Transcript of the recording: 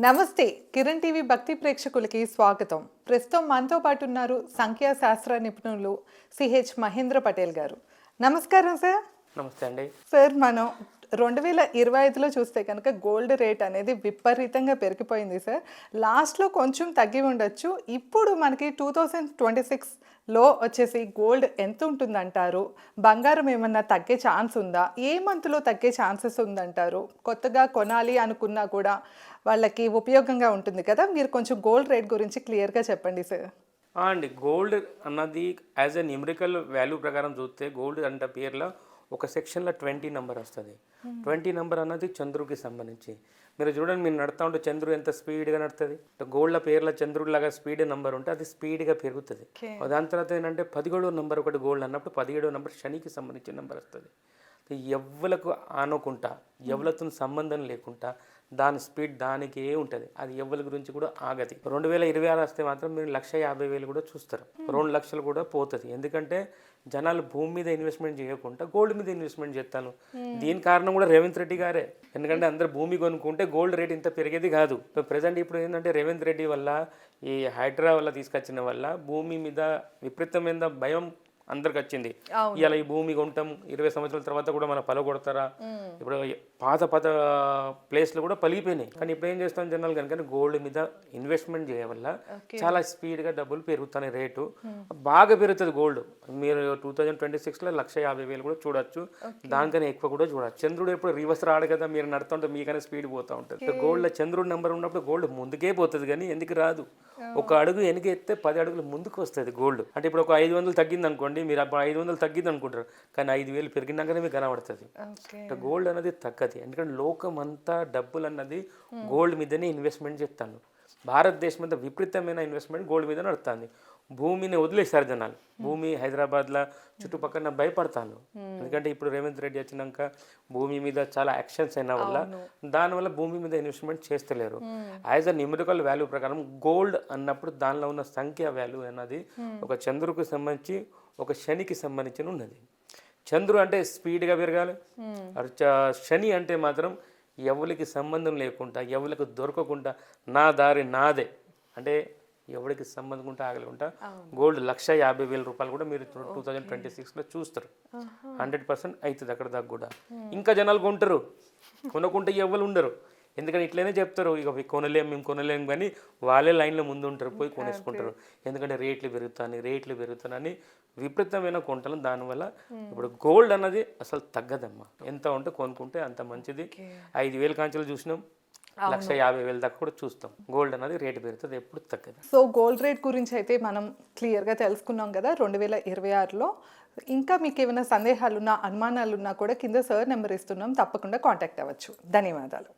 నమస్తే కిరణ్ టీవీ భక్తి ప్రేక్షకులకి స్వాగతం. ప్రస్తుతం మనతో పాటు ఉన్నారు సంఖ్యాశాస్త్ర నిపుణులు సిహెచ్ మహేంద్ర పటేల్ గారు. నమస్కారం సార్. నమస్తే అండి. సార్ మనం రెండు వేల ఇరవై ఐదులో చూస్తే కనుక గోల్డ్ రేట్ అనేది విపరీతంగా పెరిగిపోయింది సార్. లాస్ట్లో కొంచెం తగ్గి ఉండొచ్చు. ఇప్పుడు మనకి టూ థౌజండ్ ట్వంటీ సిక్స్లో వచ్చేసి గోల్డ్ ఎంత ఉంటుందంటారు? బంగారం ఏమన్నా తగ్గే ఛాన్స్ ఉందా? ఏ మంత్లో తగ్గే ఛాన్సెస్ ఉందంటారు? కొత్తగా కొనాలి అనుకున్నా కూడా వాళ్ళకి ఉపయోగంగా ఉంటుంది కదా. మీరు కొంచెం గోల్డ్ రేట్ గురించి క్లియర్గా చెప్పండి సార్. అండి. గోల్డ్ అన్నది యాజ్ ఎ న్యూమరికల్ వాల్యూ ప్రకారం చూస్తే గోల్డ్ అంటే పేర్లో ఒక సెక్షన్లో ట్వంటీ నెంబర్ వస్తుంది. ట్వంటీ నెంబర్ అన్నది చంద్రుడికి సంబంధించి. మీరు చూడండి మీరు నడుతూ ఉంటే చంద్రుడు ఎంత స్పీడ్గా నడుతుంది గోల్డ్ల పేర్ల చంద్రుడి లాగా స్పీడ్ నెంబర్ ఉంటే అది స్పీడ్గా పెరుగుతుంది. దాని తర్వాత ఏంటంటే పదిహేడో నెంబర్ ఒకటి గోల్డ్ అన్నప్పుడు పదిహేడో నెంబర్ శనికి సంబంధించిన నెంబర్ వస్తుంది. ఎవ్వలకు ఆనుకుంటా ఎవరితో సంబంధం లేకుండా దాని స్పీడ్ దానికే ఉంటుంది. అది ఎవరి గురించి కూడా ఆగది. రెండు వేల ఇరవై ఆరు వస్తే మాత్రం మీరు లక్ష యాభై వేలు కూడా చూస్తారు. రెండు లక్షలు కూడా పోతుంది. ఎందుకంటే జనాలు భూమి మీద ఇన్వెస్ట్మెంట్ చేయకుండా గోల్డ్ మీద ఇన్వెస్ట్మెంట్ చేస్తాను దీని కారణం కూడా రేవంత్ రెడ్డి గారే. ఎందుకంటే అందరు భూమి కొనుక్కుంటే గోల్డ్ రేట్ ఇంత పెరిగేది కాదు. ప్రజెంట్ ఇప్పుడు ఏంటంటే రేవంత్ రెడ్డి వల్ల ఈ హైడ్రా వల్ల తీసుకొచ్చిన వల్ల భూమి మీద విపరీతమైన భయం అందరికి వచ్చింది. ఇలా ఈ భూమి కొంటాం ఇరవై సంవత్సరాల తర్వాత కూడా మన పల కొడతారా? ఇప్పుడు పాత పాత ప్లేస్లు కూడా పలిగిపోయినాయి కానీ ఇప్పుడు ఏం చేస్తాం జనాలు కనుక? గోల్డ్ మీద ఇన్వెస్ట్మెంట్ చేయడం వల్ల చాలా స్పీడ్గా డబ్బులు పెరుగుతున్నాయి రేటు. బాగా పెరుగుతుంది గోల్డ్. మీరు టూ థౌజండ్ ట్వంటీ సిక్స్లో లక్ష యాభై వేలు కూడా చూడొచ్చు. దానికన్నా ఎక్కువ కూడా చూడొచ్చు. చంద్రుడు ఎప్పుడు రివర్స్ రాడు కదా? మీరు నడుతుంటే మీకనే స్పీడ్ పోతూ ఉంటుంది. గోల్డ్ చంద్రుడు నెంబర్ ఉన్నప్పుడు గోల్డ్ ముందుకే పోతుంది కానీ ఎందుకు రాదు? ఒక అడుగు వెనక ఎత్తే పది అడుగులు ముందుకు వస్తుంది గోల్డ్ అంటే ఇప్పుడు ఒక ఐదు వందలు తగ్గింది అనుకోండి మీరు అప్పుడు ఐదు వందలు తగ్గింది అనుకుంటారు కానీ ఐదు వేలు పెరిగినాకనే మీకు కనబడుతుంది. అంటే గోల్డ్ అనేది తగ్గది. ఎందుకంటే లోకం అంతా డబ్బులు అన్నది గోల్డ్ మీదనే ఇన్వెస్ట్మెంట్ చేస్తాను భారతదేశం అంతా విపరీతమైన ఇన్వెస్ట్మెంట్ గోల్డ్ మీద నడుస్తుంది. భూమిని వదిలేశారు జనాలు. భూమి హైదరాబాద్లో చుట్టుపక్కల భయపడతాను. ఎందుకంటే ఇప్పుడు రేవంత్ రెడ్డి వచ్చినాక భూమి మీద చాలా యాక్షన్స్ అయిన వల్ల దానివల్ల భూమి మీద ఇన్వెస్ట్మెంట్ చేస్తలేరు. యాజ్ అ న్యూమరికల్ వాల్యూ ప్రకారం గోల్డ్ అన్నప్పుడు దానిలో ఉన్న సంఖ్య వాల్యూ అన్నది ఒక చంద్రుడికి సంబంధించి ఒక శనికి సంబంధించి ఉన్నది. చంద్రుడు అంటే స్పీడ్గా పెరగాలి. శని అంటే మాత్రం ఎవరికి సంబంధం లేకుండా ఎవరికి దొరకకుండా నా దారి నాదే. అంటే ఎవరికి సంబంధం ఉంటే ఆగలేకుండా గోల్డ్ లక్ష యాభై వేల రూపాయలు కూడా మీరు టూ థౌజండ్ ట్వంటీ సిక్స్లో చూస్తారు. హండ్రెడ్ పర్సెంట్ అవుతుంది అక్కడ దాకా కూడా. ఇంకా జనాలు కొంటారు. కొనుక్కుంటే ఎవరు ఉండరు. ఎందుకంటే ఇట్లనే చెప్తారు. ఇక ఇవి కొనలేం మేము కొనలేం కానీ వాళ్ళే లైన్లో ముందు ఉంటారు పోయి కొనేసుకుంటారు. ఎందుకంటే రేట్లు పెరుగుతాయి రేట్లు పెరుగుతాయని విపరీతమైన కొంటలు దానివల్ల ఇప్పుడు గోల్డ్ అన్నది అసలు తగ్గదమ్మా. ఎంత ఉంటే కొనుక్కుంటే అంత మంచిది. ఐదు వేల కాంచెలు చూసినాం. లక్ష యాభై వేల దాకా కూడా చూస్తాం. గోల్డ్ అన్నది రేటు పెరుగుతుంది ఎప్పుడు తగ్గదు. సో గోల్డ్ రేట్ గురించి అయితే మనం క్లియర్గా తెలుసుకున్నాం కదా రెండు వేల ఇరవై ఆరులో. ఇంకా మీకు ఏమైనా సందేహాలున్నా అనుమానాలున్నా కూడా కింద సార్ నెంబర్ ఇస్తున్నాం. తప్పకుండా కాంటాక్ట్ అవ్వచ్చు. ధన్యవాదాలు.